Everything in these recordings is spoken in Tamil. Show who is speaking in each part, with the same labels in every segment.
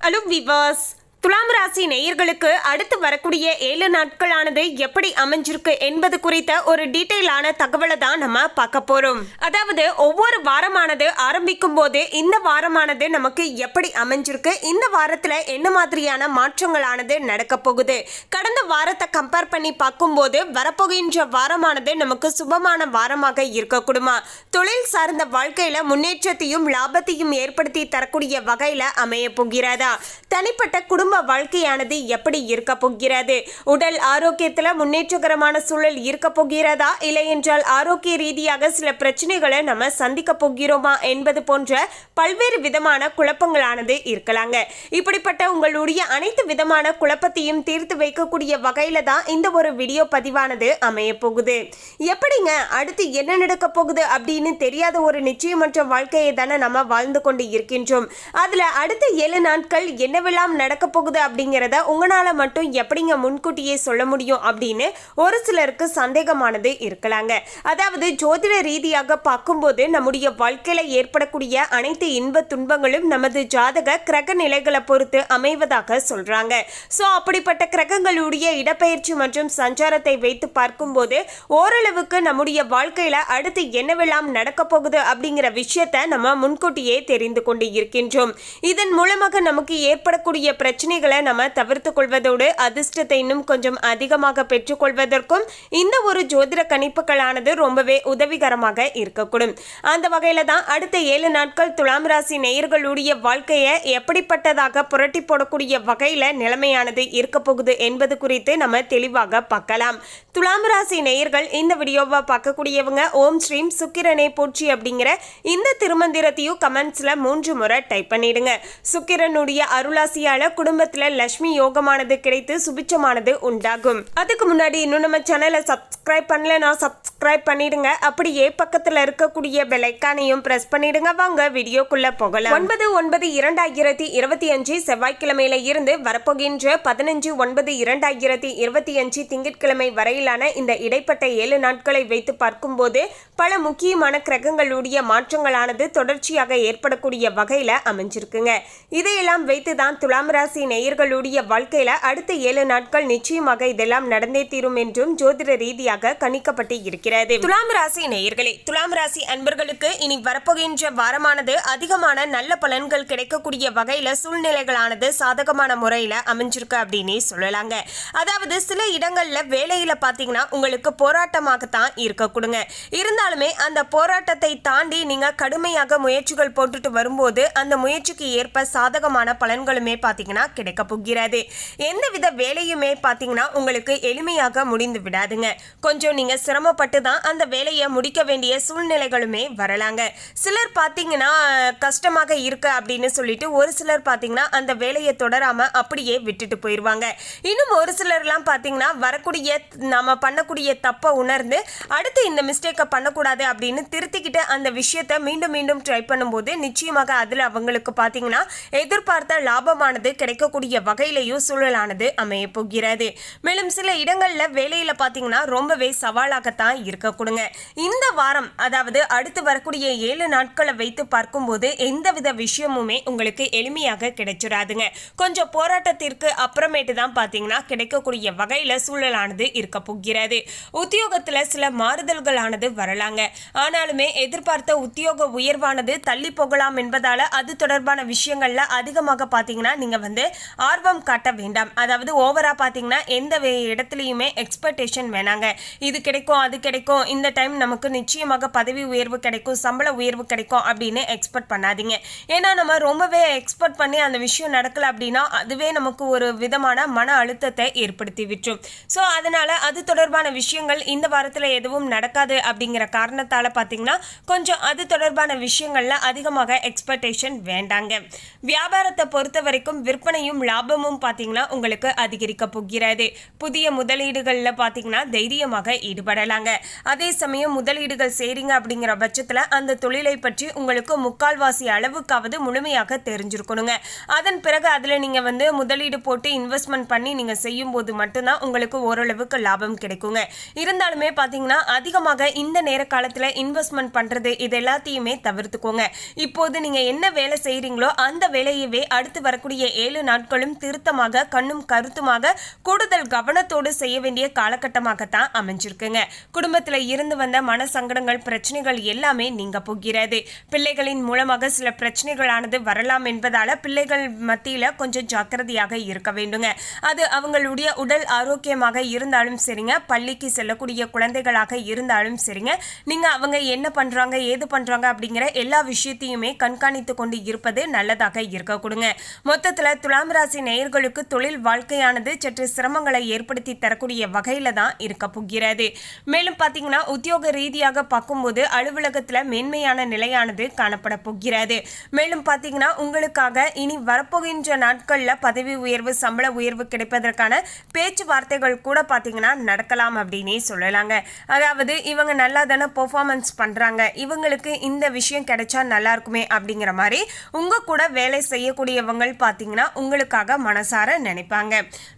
Speaker 1: Alam, Bibas, துலாம் ராசி நேயர்களுக்கு அடுத்து வரக்கூடிய ஏழு நாட்களானது எப்படி அமைஞ்சிருக்கு என்பது குறித்த ஒரு டீட்டெயிலான தகவலை தான் நம்ம பார்க்க போறோம். அதாவது ஒவ்வொரு வாரமானது ஆரம்பிக்கும் போது இந்த வாரமானது நமக்கு எப்படி அமைஞ்சிருக்கு? இந்த வாரத்துல என்ன மாதிரியான மாற்றங்களானது நடக்க போகுது? கடந்த வாரத்தை கம்பேர் பண்ணி பார்க்கும்போது வரப்போகின்ற வாரமானது நமக்கு சுபமான வாரமாக இருக்கக்கூடுமா? தொழில் சார்ந்த வாழ்க்கையில முன்னேற்றத்தையும் லாபத்தையும் ஏற்படுத்தி தரக்கூடிய வகையில அமைய போகிறதா? தனிப்பட்ட குடும்ப வாழ்க்கையானது எப்படி இருக்க போகிறது? உடல் ஆரோக்கியத்துல முன்னேற்றகரமான சூழல் இருக்க போகிறதா? இல்லை என்றால் ஆரோக்கிய ரீதியாக சில பிரச்சனைகளை நம்ம சந்திக்க போகிறோமா? என்பது போன்ற பல்வேறு விதமான குழப்பங்களானது இருக்கலாங்க. இப்படிப்பட்ட உங்களுடைய அனைத்து விதமான குழப்பத்தையும் தீர்த்து வைக்கக்கூடிய வகையில தான் இந்த ஒரு வீடியோ பதிவானது அமைய போகுது. எப்படிங்க அடுத்து என்ன நடக்க போகுது அப்படின்னு தெரியாத ஒரு நிச்சயமற்ற வாழ்க்கையை தானே நம்ம வாழ்ந்து கொண்டு இருக்கின்றோம். அதுல அடுத்த ஏழு நாட்கள் என்னவெல்லாம் நடக்க போகுது அப்படிங்கிறத உங்களால மட்டும் எப்படிங்க முன்கூட்டியே சொல்ல முடியும் அப்படின்னு ஒரு சிலருக்கு சந்தேகமானது இருக்கலாங்க. அதாவது ஜோதிட ரீதியாக பார்க்கும்போது நம்முடைய வாழ்க்கையில ஏற்படக்கூடிய அனைத்து இன்ப துன்பங்களும் நமது ஜாதக கிரக நிலைகளை பொறுத்து அமைவதாக சொல்றாங்க. ஸோ அப்படிப்பட்ட கிரகங்களுடைய இடப்பெயர்ச்சி மற்றும் சஞ்சாரத்தை வைத்து பார்க்கும்போது ஓரளவுக்கு நம்முடைய வாழ்க்கையில அடுத்து என்னவெல்லாம் நடக்க போகுது அப்படிங்கிற விஷயத்தை நம்ம முன்கூட்டியே தெரிந்து கொண்டு இருக்கின்றோம். இதன் மூலமாக நமக்கு ஏற்படக்கூடிய பிரச்சனை பிரச்சனைகளை நம்ம தவிர்த்து கொள்வதோடு அதிர்ஷ்டத்தை இன்னும் கொஞ்சம் அதிகமாக பெற்றுக்கொள்வதற்கும் இந்த ஒரு ஜோதிட கணிப்புகளானது ரொம்பவே உதவிகரமாக இருக்கக்கூடும். அந்த வகையில் தான் அடுத்த ஏழு நாட்கள் துலாம் ராசி நேயர்களுடைய வாழ்க்கையை எப்படிப்பட்டதாக புரட்டி போடக்கூடிய வகையில் நிலைமையானது இருக்க போகுது என்பது குறித்து நம்ம தெளிவாக பார்க்கலாம். துலாம் ராசி நேயர்கள் இந்த வீடியோவை பார்க்கக்கூடியவங்க ஓம் ஸ்ரீம் சுக்கிரனை போற்றி அப்படிங்கிற இந்த திருமந்திரத்தையும் கமெண்ட்ஸ்ல மூன்று முறை டைப் பண்ணிடுங்க. சுக்கிரனுடைய அருளாசியால குடும்பத்துல லட்சுமி யோகமானது கிடைத்து சுபிச்சமானது உண்டாகும். அதுக்கு முன்னாடி இன்னும் நம்ம சேனலை சப்ஸ்கிரைப் பண்ணலனா சப்ஸ்கிரைப் பண்ணிடுங்க. அப்படியே பக்கத்துல இருக்கக்கூடிய பெலைக்கானையும் பிரஸ் பண்ணிடுங்க. வாங்க வீடியோக்குள்ள போகலாம். ஒன்பது ஒன்பது இரண்டாயிரத்தி இருபத்தி அஞ்சு செவ்வாய்க்கிழமையில இருந்து வரப்போகின்ற பதினஞ்சு ஒன்பது இரண்டாயிரத்தி இருபத்தி அஞ்சு திங்கட்கிழமை வரையிலான இந்த இடைப்பட்ட ஏழு நாட்களை வைத்து பார்க்கும்போது பல முக்கியமான கிரகங்களுடைய மாற்றங்களானது தொடர்ச்சியாக ஏற்படக்கூடிய வகையில அமைஞ்சிருக்குங்க. இதையெல்லாம் வைத்து தான் துலாம் ராசி நேயர்களுடைய வாழ்க்கையில அடுத்த ஏழு நாட்கள் நிச்சயமாக இதெல்லாம் நடந்தே தீரும் என்றும் ஜோதிட ரீதியாக கணிக்கப்பட்டு இருக்கிறது. துலாம் ராசி நேயர்களே துலாம் ராசி அன்பர்களுக்கு இனி வரப்போகின்ற வாரமானது அதிகமான நல்ல பலன்கள் கிடைக்கக்கூடிய வகையில சூழ்நிலைகளானது சாதகமான முறையில அமைஞ்சிருக்கு அப்படின்னே சொல்லலாங்க. அதாவது சில இடங்கள்ல வேலையில பாத்தீங்கன்னா உங்களுக்கு போராட்டமாகத்தான் இருக்க கொடுங்க. இருந்தாலுமே அந்த போராட்டத்தை தாண்டி நீங்க கடுமையாக முயற்சிகள் போட்டுட்டு வரும்போது அந்த முயற்சிக்கு ஏற்ப சாதகமான பலன்களுமே பாத்தீங்கன்னா கிடைக்க போகிறது எந்தவித வேலையுமே பாத்தீங்கன்னா உங்களுக்கு எளிமையாக முடிந்து விடாதுங்க. கொஞ்சம் நீங்க சிரமப்பட்டு தான் அந்த வேலையை முடிக்க வேண்டிய சூழ்நிலைகளுமே வரலாங்க. சிலர் பாத்தீங்கன்னா கஷ்டமாக இருக்கு அப்படின்னு சொல்லிட்டு ஒரு சிலர் பாத்தீங்கன்னா அந்த வேலையை தொடராம அப்படியே விட்டுட்டு போயிடுவாங்க இன்னும் ஒரு சிலர்லாம் பாத்தீங்கன்னா வரக்கூடிய நாம பண்ணக்கூடிய தப்பை உணர்ந்து அடுத்து இந்த மிஸ்டேக்கை பண்ணக்கூடாது அப்படின்னு திருத்திக்கிட்டு அந்த விஷயத்தை மீண்டும் மீண்டும் ட்ரை பண்ணும்போது நிச்சயமாக அதில் அவங்களுக்கு பார்த்தீங்கன்னா எதிர்பார்த்த லாபமானது இருக்கக்கூடிய வகையிலையும் சூழலானது அமைய போகிறது. மேலும் சில இடங்களில் வேலையில் பார்த்தீங்கன்னா ரொம்பவே சவாலாகத்தான் இருக்கக்கூடுங்க இந்த வாரம் அதாவது அடுத்து வரக்கூடிய ஏழு நாட்களை வைத்து பார்க்கும்போது எந்தவித விஷயமுமே உங்களுக்கு எளிமையாக கிடைச்சிடாதுங்க கொஞ்சம் போராட்டத்திற்கு அப்புறமேட்டு தான் பார்த்தீங்கன்னா கிடைக்கக்கூடிய வகையில் சூழலானது இருக்க போகிறது. உத்தியோகத்தில் சில மாறுதல்களானது வரலாங்க. ஆனாலுமே எதிர்பார்த்த உத்தியோக உயர்வானது தள்ளி போகலாம் என்பதால் அது தொடர்பான விஷயங்களில் அதிகமாக பார்த்தீங்கன்னா நீங்கள் வந்து ஆர்வம் காட்ட வேண்டாம். அதாவது ஓவரா பார்த்தீங்கன்னா எந்த இடத்துலையுமே எக்ஸ்பெக்டேஷன் வேணாங்க. இது கிடைக்கும் அது கிடைக்கும். இந்த டைம் நமக்கு நிச்சயமாக பதவி உயர்வு கிடைக்கும் சம்பள உயர்வு கிடைக்கும் அப்படின்னு எக்ஸ்பெக்ட் பண்ணாதீங்க. ஏன்னா நம்ம ரொம்பவே எக்ஸ்பெக்ட் பண்ணி அந்த விஷயம் நடக்கல அப்படின்னா அதுவே நமக்கு ஒரு விதமான மன அழுத்தத்தை ஏற்படுத்தி விட்டுரும். ஸோ அதனால அது தொடர்பான விஷயங்கள் இந்த வாரத்தில் எதுவும் நடக்காது அப்படிங்கிற காரணத்தால் பார்த்தீங்கன்னா கொஞ்சம் அது தொடர்பான விஷயங்கள்ல அதிகமாக எக்ஸ்பெக்டேஷன் வேண்டாங்க. வியாபாரத்தை பொறுத்த வரைக்கும் விற்பனை விற்பனையும் லாபமும் பார்த்தீங்கன்னா உங்களுக்கு அதிகரிக்க போகிறது. புதிய முதலீடுகளில் பார்த்தீங்கன்னா தைரியமாக ஈடுபடலாங்க. அதே சமயம் முதலீடுகள் செய்கிறீங்க அப்படிங்கிற பட்சத்தில் அந்த தொழிலை பற்றி உங்களுக்கு முக்கால்வாசி அளவுக்காவது முழுமையாக தெரிஞ்சிருக்கணுங்க. அதன் பிறகு அதில் நீங்கள் வந்து முதலீடு போட்டு இன்வெஸ்ட்மெண்ட் பண்ணி நீங்கள் செய்யும் போது மட்டும்தான் உங்களுக்கு ஓரளவுக்கு லாபம் கிடைக்குங்க. இருந்தாலுமே பார்த்தீங்கன்னா அதிகமாக இந்த நேர காலத்தில் இன்வெஸ்ட்மெண்ட் பண்ணுறது இது எல்லாத்தையுமே தவிர்த்துக்கோங்க. இப்போது நீங்கள் என்ன வேலை செய்கிறீங்களோ அந்த வேலையவே அடுத்து வரக்கூடிய ஏழு நாட்களும் திருத்தமாக கண்ணும் கருத்துமாக கூடுதல் கவனத்தோடு செய்ய வேண்டிய காலகட்டமாகத்தான் அமைஞ்சிருக்குங்க. குடும்பத்தில் இருந்து வந்த மன சங்கடங்கள் பிரச்சனைகள் எல்லாமே நீங்க போகிறது. பிள்ளைகளின் மூலமாக சில பிரச்சனைகளானது வரலாம் என்பதால பிள்ளைகள் மத்தியில் கொஞ்சம் ஜாக்கிரதையாக இருக்க வேண்டுங்க. அது அவங்களுடைய உடல் ஆரோக்கியமாக இருந்தாலும் சரிங்க. பள்ளிக்கு செல்லக்கூடிய குழந்தைகளாக இருந்தாலும் சரிங்க. நீங்க அவங்க என்ன பண்றாங்க ஏது பண்றாங்க அப்படிங்கிற எல்லா விஷயத்தையுமே கண்காணித்து கொண்டு இருப்பது நல்லதாக இருக்க கொடுங்க மொத்தத்துல துலாம் ராசி நேயர்களுக்கு தொழில் வாழ்க்கையானது சற்று சிரமங்களை ஏற்படுத்தி தரக்கூடிய வகையில தான் இருக்க போகிறது. மேலும் பாத்தீங்கன்னா உத்தியோக ரீதியாக பார்க்கும்போது அலுவலகத்துல மேன்மையான நிலையானது காணப்பட போகிறது. மேலும் பாத்தீங்கன்னா உங்களுக்காக இனி வரப்போகின்ற நாட்கள்ல பதவி உயர்வு சம்பள உயர்வு கிடைப்பதற்கான பேச்சுவார்த்தைகள் கூட பாத்தீங்கன்னா நடக்கலாம் அப்படின்னே சொல்லலாங்க. அதாவது இவங்க நல்லா தானே பெர்ஃபார்மன்ஸ் பண்றாங்க. இவங்களுக்கு இந்த விஷயம் கிடைச்சா நல்லா இருக்குமே அப்படிங்கிற மாதிரி உங்க கூட வேலை செய்யக்கூடியவங்க பாத்தீங்கன்னா உங்களுக்காக மனசார நினைப்பாங்க.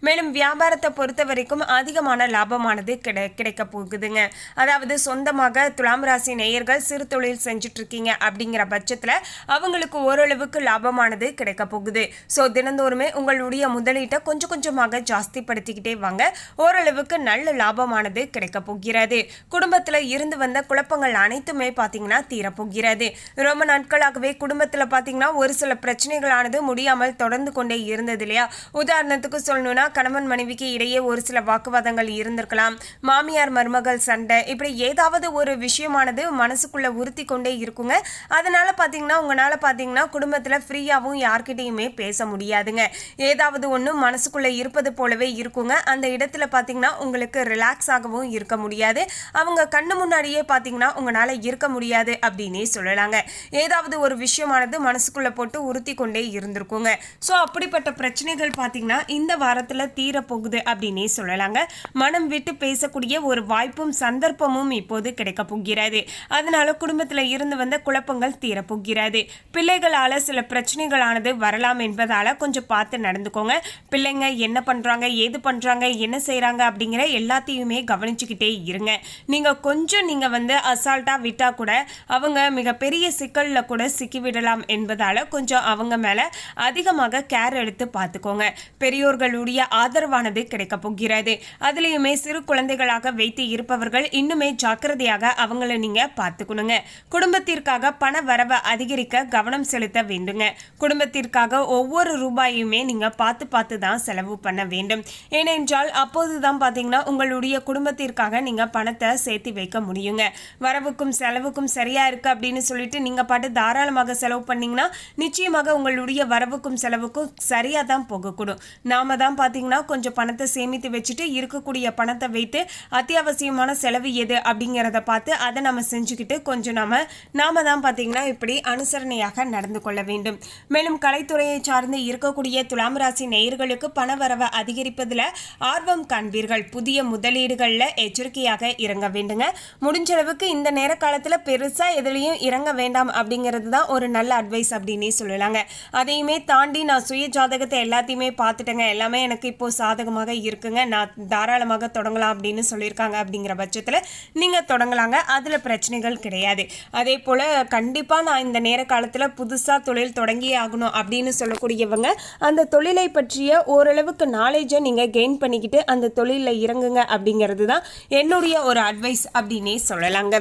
Speaker 1: மேலும் வியாபாரத்தை பொறுத்த வரைக்கும் அதிகமான லாபமானது கிடை கிடைக்க போகுதுங்க. அதாவது சொந்தமாக துலாம் ராசி நேயர்கள் சிறு தொழில் செஞ்சுட்டு இருக்கீங்க அப்படிங்கிற பட்சத்தில் அவங்களுக்கு ஓரளவுக்கு லாபமானது கிடைக்க போகுது. ஸோ தினந்தோறுமே உங்களுடைய முதலீட்டை கொஞ்சம் கொஞ்சமாக ஜாஸ்திப்படுத்திக்கிட்டே வாங்க. ஓரளவுக்கு நல்ல லாபமானது கிடைக்க போகிறது. குடும்பத்தில் இருந்து வந்த குழப்பங்கள் அனைத்துமே பார்த்தீங்கன்னா தீரப்போகிறது. ரொம்ப நாட்களாகவே குடும்பத்தில் பார்த்தீங்கன்னா ஒரு சில பிரச்சனைகளானது முடியாமல் தொடர்ந்து கொண்டே இருந்தது இல்லையா? உதாரணத்துக்கு சொல்லணும்னா கணவன் மனைவிக்கு இடையே ஒரு சில வாக்குவாதங்கள் இருந்திருக்கலாம். மாமியார் மருமகள் சண்டை இப்படி ஏதாவது ஒரு விஷயமானது மனசுக்குள்ள உறுத்தி கொண்டே இருக்குங்க. அதனால பார்த்தீங்கன்னா உங்களால் பார்த்தீங்கன்னா குடும்பத்தில் ஃப்ரீயாகவும் யார்கிட்டயுமே பேச முடியாதுங்க. ஏதாவது ஒன்று மனசுக்குள்ளே இருப்பது போலவே இருக்குங்க. அந்த இடத்துல பார்த்தீங்கன்னா உங்களுக்கு ரிலாக்ஸ் ஆகவும் இருக்க முடியாது. அவங்க கண்ணு முன்னாடியே பார்த்தீங்கன்னா உங்களால் இருக்க முடியாது அப்படின்னே சொல்லலாங்க. ஏதாவது ஒரு விஷயமானது மனசுக்குள்ள போட்டு உறுத்தி கொண்டே இருந்திருக்குங்க. ஸோ அப்படிப்பட்ட பிரச்சனைகள் பார்த்தீங்கன்னா இந்த வாரத்தில் தீரப்போகுது அப்படின்னே சொல்லலாங்க. மனம் விட்டு பேசக்கூடிய ஒரு வாய்ப்பும் சந்தர்ப்பமும் இப்போது கிடைக்க போகிறது. அதனால குடும்பத்தில் இருந்து வந்த குழப்பங்கள் தீரப்போகிறது. பிள்ளைகளால் சில பிரச்சனைகளானது வரலாம் என்பதால் கொஞ்சம் பார்த்து நடந்துக்கோங்க. பிள்ளைங்க என்ன பண்ணுறாங்க ஏது பண்ணுறாங்க என்ன செய்கிறாங்க அப்படிங்கிற எல்லாத்தையுமே கவனிச்சுக்கிட்டே இருங்க. நீங்கள் கொஞ்சம் நீங்கள் வந்து அசால்ட்டாக விட்டால் கூட அவங்க மிகப்பெரிய சிக்கலில் கூட சிக்கிவிடலாம் என்பதால் கொஞ்சம் அவங்க மேலே அதிகமாக கேர் எடுத்து பார்த்துக்கோங்க. பெரியோர்களுடைய ஆதரவானது கிடைக்க போகிறது. அதுலேயுமே சிறு குழந்தைகளாக வைத்து இருப்பவர்கள் இன்னுமே ஜாக்கிரதையாக அவங்கள நீங்கள் பார்த்துக்கணுங்க. குடும்பத்திற்காக பண வரவை அதிகரிக்க கவனம் செலுத்த வேண்டுங்க. குடும்பத்திற்காக ஒவ்வொரு ரூபாயுமே நீங்கள் பார்த்து பார்த்து தான் செலவு பண்ண வேண்டும். ஏனென்றால் அப்போதுதான் பார்த்தீங்கன்னா உங்களுடைய குடும்பத்திற்காக நீங்கள் பணத்தை சேர்த்து வைக்க முடியுங்க. வரவுக்கும் செலவுக்கும் சரியா இருக்கு அப்படின்னு சொல்லிட்டு நீங்கள் பாட்டு தாராளமாக செலவு பண்ணீங்கன்னா நிச்சயமாக உங்களுடைய வரவுக்கும் செலவுக்கும் சரியாக தான் போகக்கூடும். நாம தான் பார்த்தீங்கன்னா கொஞ்சம் பணத்தை சேமித்து வச்சுட்டு இருக்கக்கூடிய பணத்தை வைத்து அத்தியாவசியமான செலவு எது அப்படிங்கிறத பார்த்து அதை நம்ம செஞ்சுக்கிட்டு கொஞ்சம் நாம் நாம தான் பார்த்தீங்கன்னா இப்படி அனுசரணையாக நடந்து கொள்ள வேண்டும். மேலும் கலைத்துறையை சார்ந்து இருக்கக்கூடிய துலாம் ராசி நேயர்களுக்கு பண வரவை அதிகரிப்பதில் ஆர்வம் காண்பீர்கள். புதிய முதலீடுகளில் எச்சரிக்கையாக இறங்க வேண்டுங்க. முடிஞ்சளவுக்கு இந்த நேர காலத்தில் பெருசாக எதுலேயும் இறங்க வேண்டாம் அப்படிங்கிறது தான் ஒரு நல்ல அட்வைஸ் அப்படின்னே சொல்லலாங்க. அதையுமே தாண்டி நான் சுய ஜாதகத்தை எல்லாத்தையுமே பார்த்துட்டேங்க. எல்லாமே எனக்கு இப்போது சாதகமாக இருக்குங்க. நான் தாராளமாக தொடங்கலாம் அப்படின்னு சொல்லியிருக்காங்க அப்படிங்கிற பட்சத்தில் நீங்கள் தொடங்கலாங்க. அதில் பிரச்சனைகள் கிடையாது. அதே போல் கண்டிப்பாக நான் இந்த நேர காலத்தில் புதுசாக தொழில் தொடங்கியே ஆகணும் அப்படின்னு சொல்லக்கூடியவங்க அந்த தொழிலை பற்றிய ஓரளவுக்கு நாலேஜை நீங்கள் கெயின் பண்ணிக்கிட்டு அந்த தொழிலில் இறங்குங்க அப்படிங்கிறது தான் என்னுடைய ஒரு அட்வைஸ் அப்படின்னே சொல்லலாங்க.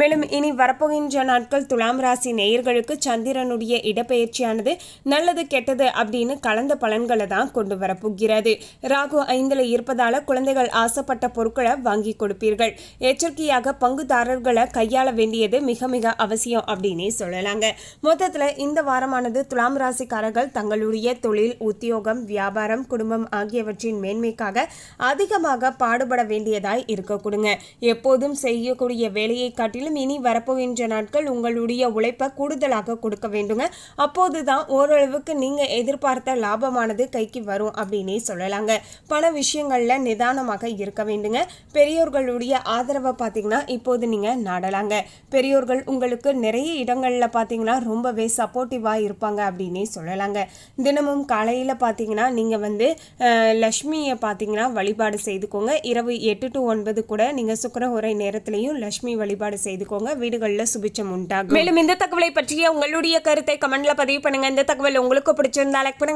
Speaker 1: மேலும் இனி வரப்போகின்ற நாட்கள் துலாம் ராசி நேயர்களுக்கு சந்திரனுடைய இடப்பெயர்ச்சியானது நல்லது கெட்டது அப்படின்னு கலந்த பலன்களை தான் கொண்டு வரப்போகிறது. ராகு ஐந்தில் இருப்பதால குழந்தைகள் ஆசைப்பட்ட பொருட்களை வாங்கி கொடுப்பீர்கள். எச்சரிக்கையாக பங்குதாரர்களை கையாள வேண்டியது மிக மிக அவசியம் அப்படின்னே சொல்லலாங்க. மொத்தத்தில் இந்த வாரமானது துலாம் ராசிக்காரர்கள் தங்களுடைய தொழில் உத்தியோகம் வியாபாரம் குடும்பம் ஆகியவற்றின் மேன்மைக்காக அதிகமாக பாடுபட வேண்டியதாய் இருக்கக்கூடுங்க. எப்போதும் செய்யக்கூடிய வேலையை காட்டிலும் இனி வரப்போகின்ற நாட்கள் உங்களுடைய உழைப்பை கூடுதலாக கொடுக்க வேண்டுங்க. அப்போதுதான் ஓரளவுக்கு நீங்க எதிர்பார்த்த எதிர்பார்த்த லாபமானது கைக்கு வரும் அப்படின்னே சொல்லலாங்க. பண விஷயங்களில் நிதானமாக இருக்க வேண்டுங்க. பெரியோர்களுடைய ஆதரவை பார்த்தீங்கன்னா இப்போது நீங்கள் நாடலாங்க. பெரியோர்கள் உங்களுக்கு நிறைய இடங்களில் பார்த்தீங்கன்னா ரொம்பவே சப்போர்ட்டிவாக இருப்பாங்க அப்படின்னே சொல்லலாங்க. தினமும் காலையில் பார்த்தீங்கன்னா நீங்கள் வந்து லக்ஷ்மியை பார்த்தீங்கன்னா வழிபாடு செய்துக்கோங்க. இரவு எட்டு டு ஒன்பது கூட நீங்கள் சுக்கர உரை நேரத்திலையும் லக்ஷ்மி வழிபாடு செய்துக்கோங்க. வீடுகளில் சுபிச்சம் உண்டாகும். மேலும் இந்த தகவலை பற்றிய உங்களுடைய கருத்தை கமெண்ட்ல பதிவு பண்ணுங்க. இந்த தகவல் உங்களுக்கு பிடிச்சிருந்தா லைக் பண்ணுங்க.